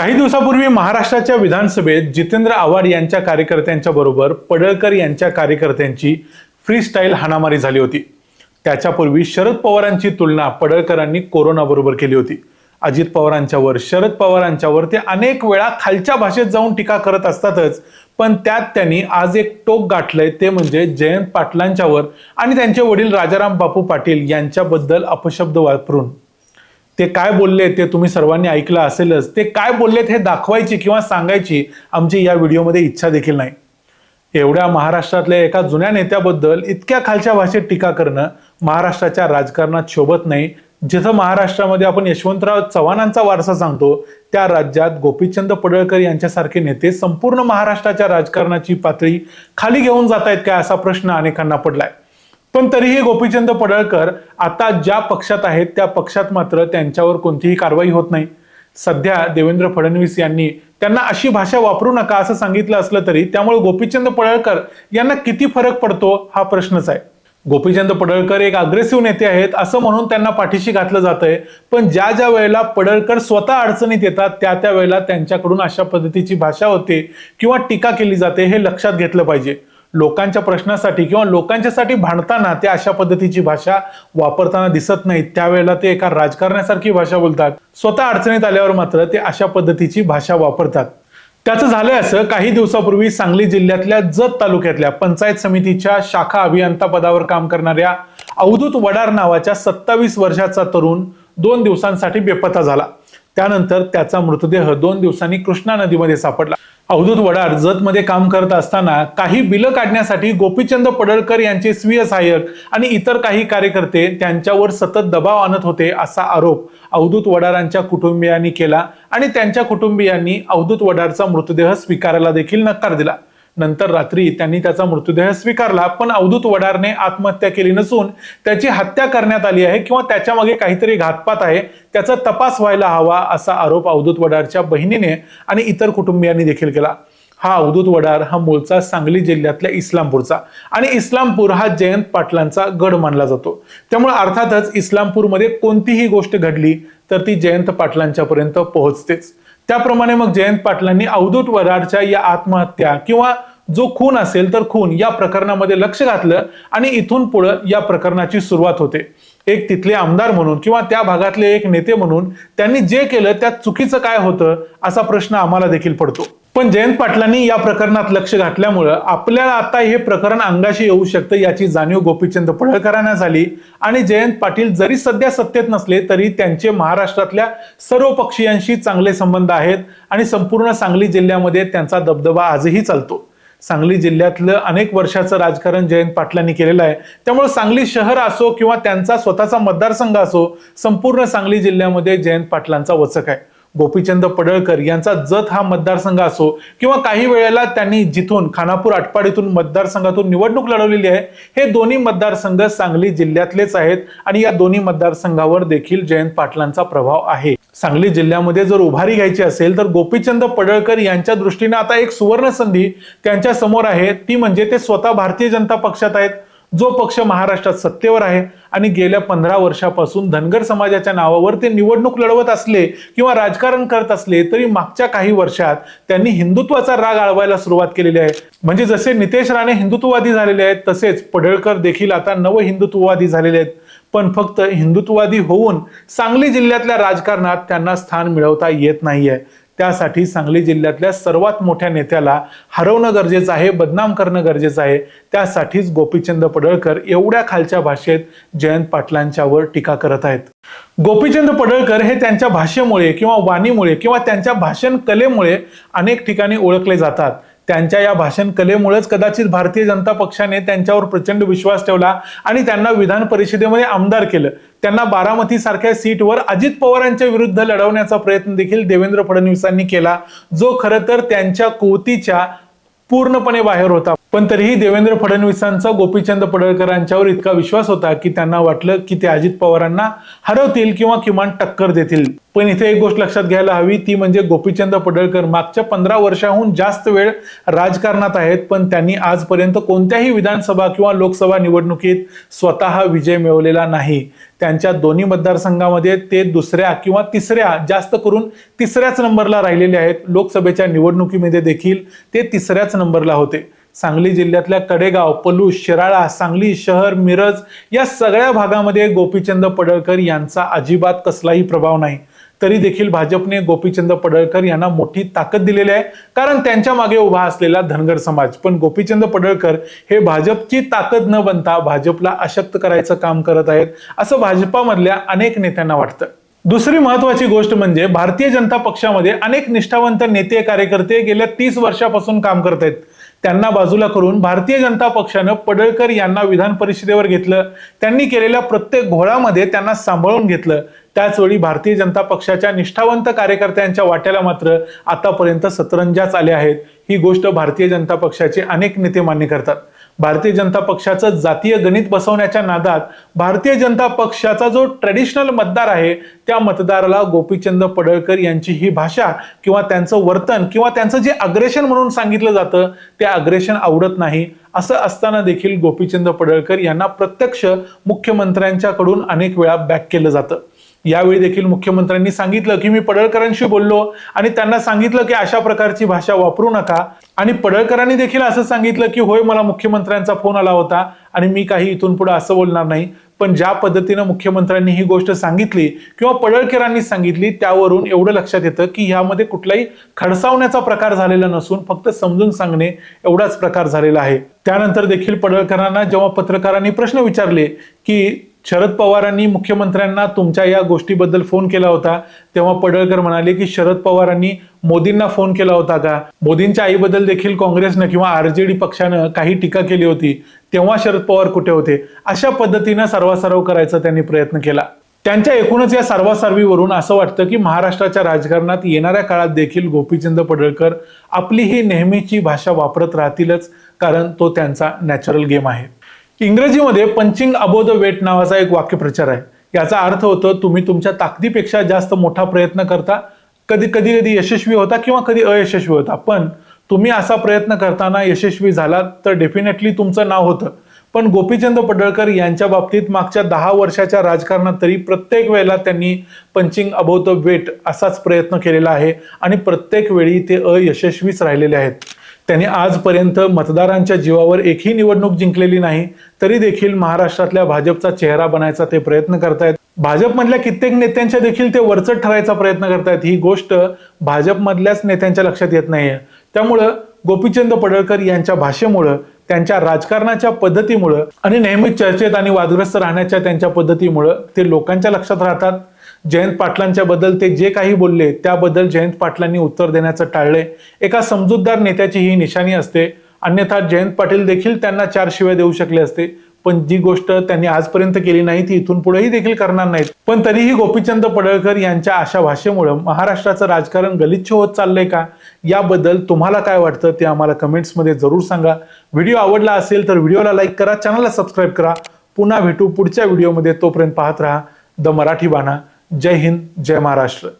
काही दिवसापूर्वी महाराष्ट्राच्या विधानसभेत जितेंद्र आव्हाड यांच्या कार्यकर्त्यांच्या बरोबर पडळकर यांच्या कार्यकर्त्यांची फ्री स्टाईल हाणामारी झाली होती. त्याच्यापूर्वी शरद पवारांची तुलना पडळकरांनी कोरोनाबरोबर केली होती. अजित पवारांच्यावर शरद पवारांच्यावर ते अनेक वेळा खालच्या भाषेत जाऊन टीका करत असतातच पण त्यात त्यांनी आज एक टोक गाठलंय ते म्हणजे जयंत पाटलांच्यावर आणि त्यांचे वडील राजाराम बापू पाटील यांच्याबद्दल अपशब्द वापरून. ते काय बोलले ते तुम्ही सर्वांनी ऐकलं असेलच. ते काय बोललेत हे दाखवायची किंवा सांगायची आमची या व्हिडिओमध्ये इच्छा देखील नाही. एवढ्या महाराष्ट्रातल्या एका जुन्या नेत्याबद्दल इतक्या खालच्या भाषेत टीका करणं महाराष्ट्राच्या राजकारणात शोभत नाही. जिथं महाराष्ट्रामध्ये आपण यशवंतराव चव्हाणांचा वारसा सांगतो त्या राज्यात गोपीचंद पडळकर यांच्यासारखे नेते संपूर्ण महाराष्ट्राच्या राजकारणाची पातळी खाली घेऊन जात आहेत काय असा प्रश्न अनेकांना पडलाय. पण तरीही गोपीचंद पडळकर आता ज्या पक्षात आहेत त्या पक्षात मात्र त्यांच्यावर कोणतीही कारवाई होत नाही. सध्या देवेंद्र फडणवीस यांनी त्यांना अशी भाषा वापरू नका असं सांगितलं असलं तरी त्यामुळे गोपीचंद पडळकर यांना किती फरक पडतो हा प्रश्नच आहे. गोपीचंद पडळकर एक अग्रेसिव्ह नेते आहेत असं म्हणून त्यांना पाठीशी घातलं जातंय. पण ज्या ज्या वेळेला पडळकर स्वतः अडचणीत येतात त्या त्या वेळेला त्यांच्याकडून अशा पद्धतीची भाषा होते किंवा टीका केली जाते हे लक्षात घेतलं पाहिजे. लोकांच्या प्रश्नासाठी किंवा लोकांच्यासाठी भांडताना ते अशा पद्धतीची भाषा वापरताना दिसत नाहीत. त्यावेळेला ते एका राजकारण्यासारखी भाषा बोलतात. स्वतः अडचणीत आल्यावर मात्र ते अशा पद्धतीची भाषा वापरतात. त्याचं झालंय असं काही दिवसापूर्वी सांगली जिल्ह्यातल्या जत तालुक्यातल्या पंचायत समितीच्या शाखा अभियंता पदावर काम करणाऱ्या अवधूत वडार नावाच्या सत्तावीस वर्षाचा तरुण दोन दिवसांसाठी बेपत्ता झाला. त्यानंतर त्याचा मृतदेह दोन दिवसांनी कृष्णा नदीमध्ये सापडला. अवधूत वडार जतमध्ये काम करत असताना काही बिलं काढण्यासाठी गोपीचंद पडळकर यांचे स्वीय सहाय्यक आणि इतर काही कार्यकर्ते त्यांच्यावर सतत दबाव आणत होते असा आरोप अवधूत वडारांच्या कुटुंबियांनी केला आणि त्यांच्या कुटुंबियांनी अवधूत वडारचा मृतदेह स्वीकारायला देखील नकार दिला. नंतर रात्री त्यांनी त्याचा मृत्यूदेह स्वीकारला पण अवधूत वडारने आत्महत्या केली नसून त्याची हत्या करण्यात आली आहे किंवा त्याच्यामागे काहीतरी घातपात आहे त्याचा तपास व्हायला हवा असा आरोप अवधूत वडारच्या बहिणीने आणि इतर कुटुंबियांनी देखील केला. हा अवधूत वडार हा मूळचा सांगली जिल्ह्यातल्या इस्लामपूरचा आणि इस्लामपूर हा जयंत पाटलांचा गड मानला जातो. त्यामुळे अर्थातच इस्लामपूरमध्ये कोणतीही गोष्ट घडली तर ती जयंत पाटलांच्या पर्यंत पोहोचतेच. त्याप्रमाणे मग जयंत पाटलांनी अवधूत वडारच्या या आत्महत्या किंवा जो खून असेल तर खून. या प्रकरणामध्ये लक्ष घातलं आणि इथून पुढं या प्रकरणाची सुरुवात होते. एक तिथले आमदार म्हणून किंवा त्या भागातले एक नेते म्हणून त्यांनी जे केलं त्यात चुकीचं काय होतं असा प्रश्न आम्हाला देखील पडतो. पण जयंत पाटलांनी या प्रकरणात लक्ष घातल्यामुळं आपल्याला आता हे प्रकरण अंगाशी येऊ शकतं याची जाणीव गोपीचंद पडळकरांना झाली आणि जयंत पाटील जरी सध्या सत्तेत नसले तरी त्यांचे महाराष्ट्रातल्या सर्व पक्षीयांशी चांगले संबंध आहेत आणि संपूर्ण सांगली जिल्ह्यामध्ये त्यांचा दबदबा आजही चालतो. सांगली जिल्ह्यातलं अनेक वर्षाचं राजकारण जयंत पाटलांनी केलेलं आहे. त्यामुळे सांगली शहर असो किंवा त्यांचा स्वतःचा मतदारसंघ असो संपूर्ण सांगली जिल्ह्यामध्ये जयंत पाटलांचा वचक आहे. गोपीचंद पडळकर यांचा जत हा मतदारसंघ असो किंवा काही वेळेला त्यांनी जिथून खानापूर आटपाडीतून मतदारसंघातून निवडणूक लढवलेली आहे हे दोन्ही मतदारसंघ सांगली जिल्ह्यातलेच आहेत आणि या दोन्ही मतदारसंघावर देखील जयंत पाटलांचा प्रभाव आहे. सांगली जिल्ह्यामध्ये जर उभारी घ्यायची असेल तर गोपीचंद पडळकर यांच्या दृष्टीने आता एक सुवर्ण संधी त्यांच्यासमोर आहे. ती म्हणजे ते स्वतः भारतीय जनता पक्षात आहेत. जो पक्ष महाराष्ट्रात सत्तेवर आहे आणि गेल्या पंधरा वर्षापासून धनगर समाजाच्या नावावर ते निवडणूक लढवत असले किंवा राजकारण करत असले तरी मागच्या काही वर्षात त्यांनी हिंदुत्वाचा राग आळवायला सुरुवात केलेली आहे. म्हणजे जसे नितेश राणे हिंदुत्ववादी झालेले आहेत तसेच पडळकर देखील आता नव हिंदुत्ववादी झालेले आहेत. पण फक्त हिंदुत्ववादी होऊन सांगली जिल्ह्यातल्या राजकारणात त्यांना स्थान मिळवता येत नाहीये. त्यासाठी सांगली जिल्ह्यातल्या सर्वात मोठ्या नेत्याला हरवणं गरजेचं आहे बदनाम करणं गरजेचं आहे. त्यासाठीच गोपीचंद पडळकर एवढ्या खालच्या भाषेत जयंत पाटलांच्यावर टीका करत आहेत. गोपीचंद पडळकर हे त्यांच्या भाषेमुळे किंवा वाणीमुळे किंवा त्यांच्या भाषण कलेमुळे अनेक ठिकाणी ओळखले जातात. त्यांच्या या भाषण कलेमुळेच कदाचित भारतीय जनता पक्षाने त्यांच्यावर प्रचंड विश्वास ठेवला आणि त्यांना विधान परिषदेमध्ये आमदार केलं. त्यांना बारामती सारख्या सीटवर अजित पवारांच्या विरुद्ध लढवण्याचा प्रयत्न देखील देवेंद्र फडणवीसांनी केला जो खरं तर त्यांच्या कुवतीच्या पूर्णपणे बाहेर होता. पण तरीही देवेंद्र फडणवीसांचा गोपीचंद पडळकरांच्यावर इतका विश्वास होता की त्यांना वाटलं की ते अजित पवारांना हरवतील किंवा किमान टक्कर देतील. पण इथे एक गोष्ट लक्षात घ्यायला हवी ती म्हणजे गोपीचंद पडळकर मागच्या पंधरा वर्षाहून जास्त वेळ राजकारणात आहेत पण त्यांनी आजपर्यंत कोणत्याही विधानसभा किंवा लोकसभा निवडणुकीत स्वतः विजय मिळवलेला नाही. त्यांच्या दोन्ही मतदारसंघामध्ये ते दुसऱ्या किंवा तिसऱ्या जास्त करून तिसऱ्याच नंबरला राहिलेले आहेत. लोकसभेच्या निवडणुकीमध्ये देखील ते तिसऱ्याच नंबरला होते. सांगली जिल्ह्यातल्या कडेगाव पलूस शिराळा सांगली शहर मिरज या सगळ्या भागामध्ये गोपीचंद पडळकर यांचा अजिबात कसलाही प्रभाव नाही. तरी देखील भाजपने गोपीचंद पडळकर यांना मोठी ताकद दिलेली आहे. कारण त्यांच्या मागे उभा असलेला धनगर समाज. पण गोपीचंद पडळकर हे भाजपची ताकद न बनता भाजपला अशक्त करायचं काम करत आहेत असं भाजपामधल्या अनेक नेत्यांना वाटतं. दुसरी महत्वाची गोष्ट म्हणजे भारतीय जनता पक्षामध्ये अनेक निष्ठावंत नेते कार्यकर्ते गेल्या तीस वर्षापासून काम करत आहेत. त्यांना बाजूला करून भारतीय जनता पक्षानं पडळकर यांना विधान परिषदेवर घेतलं. त्यांनी केलेल्या प्रत्येक घोळामध्ये त्यांना सांभाळून घेतलं. त्याचवेळी भारतीय जनता पक्षाच्या निष्ठावंत कार्यकर्त्यांच्या वाट्याला मात्र आतापर्यंत सतरंजाच आले आहेत. ही गोष्ट भारतीय जनता पक्षाचे अनेक नेते मान्य करतात. भारतीय जनता पक्षाचं जातीय गणित बसवण्याच्या नादात भारतीय जनता पक्षाचा जो ट्रेडिशनल मतदार आहे त्या मतदाराला गोपीचंद पडळकर यांची ही भाषा किंवा त्यांचं वर्तन किंवा त्यांचं जे अग्रेशन म्हणून सांगितलं जातं ते अग्रेशन आवडत नाही. असं असताना देखील गोपीचंद पडळकर यांना प्रत्यक्ष मुख्यमंत्र्यांच्याकडून अनेक वेळा बॅक केलं जातं. यावेळी देखील मुख्यमंत्र्यांनी सांगितलं की मी पडळकरांशी बोललो आणि त्यांना सांगितलं की अशा प्रकारची भाषा वापरू नका. आणि पडळकरांनी देखील असं सांगितलं की होय मला मुख्यमंत्र्यांचा फोन आला होता आणि मी काही इथून पुढे असं बोलणार नाही. पण ज्या पद्धतीनं मुख्यमंत्र्यांनी ही गोष्ट सांगितली किंवा पडळकरांनी सांगितली त्यावरून एवढं लक्षात येतं की ह्यामध्ये कुठलाही खडसावण्याचा प्रकार झालेला नसून फक्त समजून सांगणे एवढाच प्रकार झालेला आहे. त्यानंतर देखील पडळकरांना जेव्हा पत्रकारांनी प्रश्न विचारले की शरद पवारांनी मुख्यमंत्र्यांना तुमच्या या गोष्टीबद्दल फोन केला होता. तेव्हा पडळकर म्हणाले की शरद पवारांनी मोदींना फोन केला होता का? मोदींच्या आईबद्दल देखील काँग्रेसनं किंवा आर जे डी पक्षानं काही टीका केली होती. तेव्हा शरद पवार कुठे होते? अशा पद्धतीनं सर्वासर्व करायचा त्यांनी प्रयत्न केला. त्यांच्या एकूणच या सर्वासार्वीवरून असं वाटतं की महाराष्ट्राच्या राजकारणात येणाऱ्या काळात देखील गोपीचंद पडळकर आपली ही नेहमीची भाषा वापरत राहतीलच कारण तो त्यांचा नॅचरल गेम आहे. इंग्रजीमध्ये पंचिंग अबो द वेट नावाचा एक वाक्यप्रचार आहे. याचा अर्थ होतो तुम्ही तुमच्या ताकदीपेक्षा जास्त मोठा प्रयत्न करता. कधी कधी कधी यशस्वी होता किंवा कधी अयशस्वी होता. पण तुम्ही असा प्रयत्न करताना यशस्वी झालात तर डेफिनेटली तुमचं नाव होतं. पण गोपीचंद पडळकर यांच्या बाबतीत मागच्या दहा वर्षाच्या राजकारणात तरी प्रत्येक वेळेला त्यांनी पंचिंग अबो द वेट असाच प्रयत्न केलेला आहे. आणि प्रत्येक वेळी ते अयशस्वीच राहिलेले आहेत. त्यांनी आजपर्यंत मतदारांच्या जीवावर एकही निवडणूक जिंकलेली नाही तरी देखील महाराष्ट्रातल्या भाजपचा चेहरा बनायचा ते प्रयत्न करतायत. भाजपमधल्या कित्येक नेत्यांच्या देखील ते वरचढ ठरायचा प्रयत्न करतायत. ही गोष्ट भाजपमधल्याच नेत्यांच्या लक्षात येत नाहीये. त्यामुळं गोपीचंद पडळकर यांच्या भाषेमुळं त्यांच्या राजकारणाच्या पद्धतीमुळं आणि नेहमीच चर्चेत आणि वादग्रस्त राहण्याच्या त्यांच्या पद्धतीमुळं ते लोकांच्या लक्षात राहतात. जयंत पाटलांच्या बद्दल ते जे काही बोलले त्याबद्दल जयंत पाटलांनी उत्तर देण्याचं टाळले एका समजूतदार नेत्याची ही निशाणी असते. अन्यथा जयंत पाटील देखील त्यांना चार शिवाय देऊ शकले असते. पण जी गोष्ट त्यांनी आजपर्यंत केली नाही ती इथून पुढेही देखील करणार नाहीत. पण तरीही गोपीचंद पडळकर यांच्या अशा भाषेमुळे महाराष्ट्राचं राजकारण गलिच्छ होत चाललंय का? याबद्दल तुम्हाला काय वाटतं ते आम्हाला कमेंट्समध्ये जरूर सांगा. व्हिडिओ आवडला असेल तर व्हिडिओला लाईक करा चॅनलला सबस्क्राईब करा. पुन्हा भेटू पुढच्या व्हिडिओमध्ये. तोपर्यंत पाहत राहा. द मराठी बाणा. जय हिंद जय महाराष्ट्र